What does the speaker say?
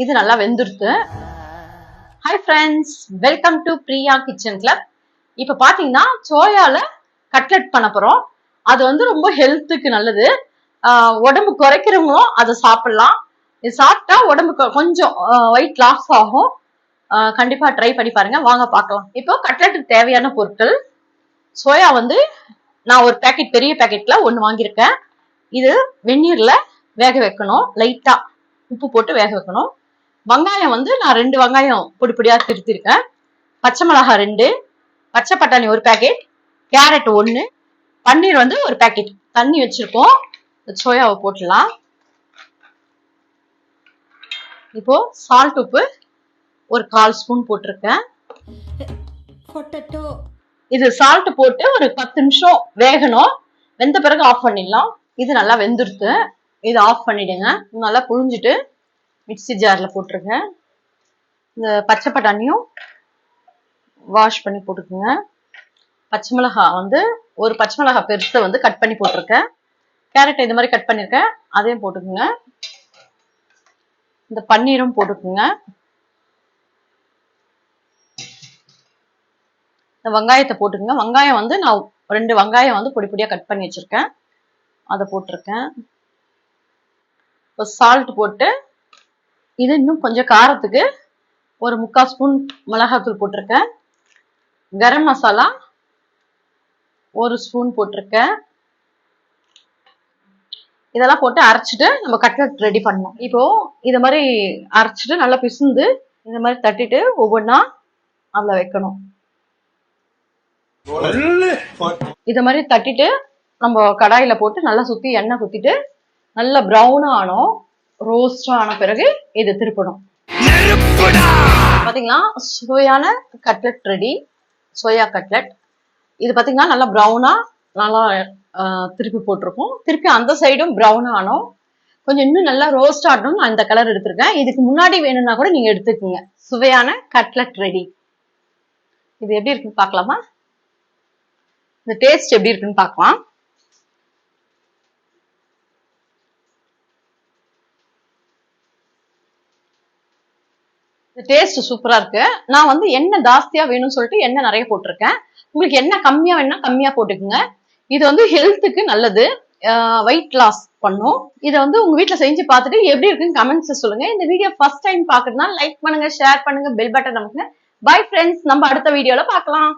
இது நல்லா வெந்துருத்து hi friends welcome to Priya kitchen club இப்போ பார்த்தீங்கன்னா சோயால கட்லெட் பண்ண போகிறோம் அது வந்து ரொம்ப ஹெல்த்துக்கு நல்லது. உடம்பு குறைக்கிறவங்களும் அதை சாப்பிடலாம். இது சாப்பிட்டா உடம்பு கொஞ்சம் வெயிட் லாஸ் ஆகும். கண்டிப்பாக ட்ரை பண்ணி பாருங்க. வாங்க பார்க்கலாம். இப்போ கட்லெட்டுக்கு தேவையான பொருட்கள். சோயா வந்து நான் ஒரு பேக்கெட் பெரிய பேக்கெட்ல ஒன்று வாங்கியிருக்கேன். இது வெந்நீர்ல வேக வைக்கணும். லைட்டா உப்பு போட்டு வேக வைக்கணும். வெங்காயம் வந்து நான் ரெண்டு வெங்காயம் பொடி பொடியா திருத்திருக்கேன். பச்சை மிளகாய் ரெண்டு பச்சை பட்டாணி ஒரு பேக்கெட் கேரட் ஒன்று பன்னீர் வந்து ஒரு பேக்கெட் தண்ணி வச்சிருக்கோம். சோயாவை போட்டுடலாம். இப்போ சால்ட் உப்பு ஒரு கால் ஸ்பூன் போட்டிருக்கேன். இது சால்ட் போட்டு ஒரு பத்து நிமிஷம் வேகணும். வெந்த பிறகு ஆஃப் பண்ணிடலாம். இது நல்லா வெந்துருத்து இது ஆஃப் பண்ணிடுங்க. நல்லா புழிஞ்சிட்டு மிக்ஸி ஜாரில் போட்டுருங்க. இந்த பச்சை பட்டாணியும் வாஷ் பண்ணி போட்டுக்குங்க. பச்சை மிளகாய் வந்து ஒரு பச்சை மிளகாய் பெருசை வந்து கட் பண்ணி போட்டிருக்கேன். கேரட் இந்த மாதிரி கட் பண்ணியிருக்கேன் அதையும் போட்டுக்குங்க. இந்த பன்னீரும் போட்டுக்குங்க. இந்த வெங்காயத்தை போட்டுக்குங்க. வெங்காயம் வந்து நான் ரெண்டு வெங்காயம் வந்து பொடி பொடியாக கட் பண்ணி வச்சிருக்கேன். அதை போட்டிருக்கேன். இப்போ சால்ட் போட்டு இது இன்னும் கொஞ்சம் காரத்துக்கு ஒரு முக்கால் ஸ்பூன் மிளகாத்தூள் போட்டிருக்கேன். கரம் மசாலா ஒரு ஸ்பூன் போட்டிருக்கேன். இதெல்லாம் போட்டு அரைச்சிட்டு நம்ம கட்லட் ரெடி பண்ணணும். இப்போ இது மாதிரி அரைச்சிட்டு நல்லா பிசுந்து இந்த மாதிரி தட்டிட்டு ஒவ்வொன்றா அதில் வைக்கணும். இத மாதிரி தட்டிட்டு நம்ம கடாயில போட்டு நல்லா சுத்தி எண்ணெய் குத்திட்டு நல்லா ப்ரௌனா ஆனோம். ரோஸ்டா ஆன பிறகு இது திருப்பணும். பாத்தீங்களா? சோயான கட்லெட் ரெடி சோயா கட்லெட் இது பாத்தீங்கன்னா நல்லா ப்ரௌனா நல்லா திருப்பி போட்டிருக்கோம். திருப்பி அந்த சைடும் ப்ரௌன் ஆனோம். கொஞ்சம் இன்னும் நல்லா ரோஸ்ட் ஆகணும் நான் இந்த கலர் எடுத்திருக்கேன். இதுக்கு முன்னாடி வேணும்னா கூட நீங்க எடுத்துக்கோங்க. சுவையான கட்லெட் ரெடி இது எப்படி இருக்குன்னு பார்க்கலாமா? இந்த டேஸ்ட் எப்படி இருக்குன்னு பார்க்கலாம். டேஸ்ட் சூப்பரா இருக்கு. நான் வந்து எண்ணெய் ஜாஸ்தியா வேணும்னு சொல்லிட்டு எண்ணெய் நிறைய போட்டிருக்கேன். உங்களுக்கு என்ன கம்மியா வேணும்னா கம்மியா போட்டுக்கோங்க. இது வந்து ஹெல்த்துக்கு நல்லது. வெயிட் லாஸ் பண்ணும். இதை வந்து உங்க வீட்டில் செஞ்சு பார்த்துட்டு எப்படி இருக்குன்னு கமெண்ட்ஸ் சொல்லுங்க. இந்த வீடியோ ஃபர்ஸ்ட் டைம் பாக்குறதுனா லைக் பண்ணுங்க ஷேர் பண்ணுங்க பெல் பட்டன் நமக்கு பை ஃப்ரெண்ட்ஸ் நம்ம அடுத்த வீடியோல பார்க்கலாம்.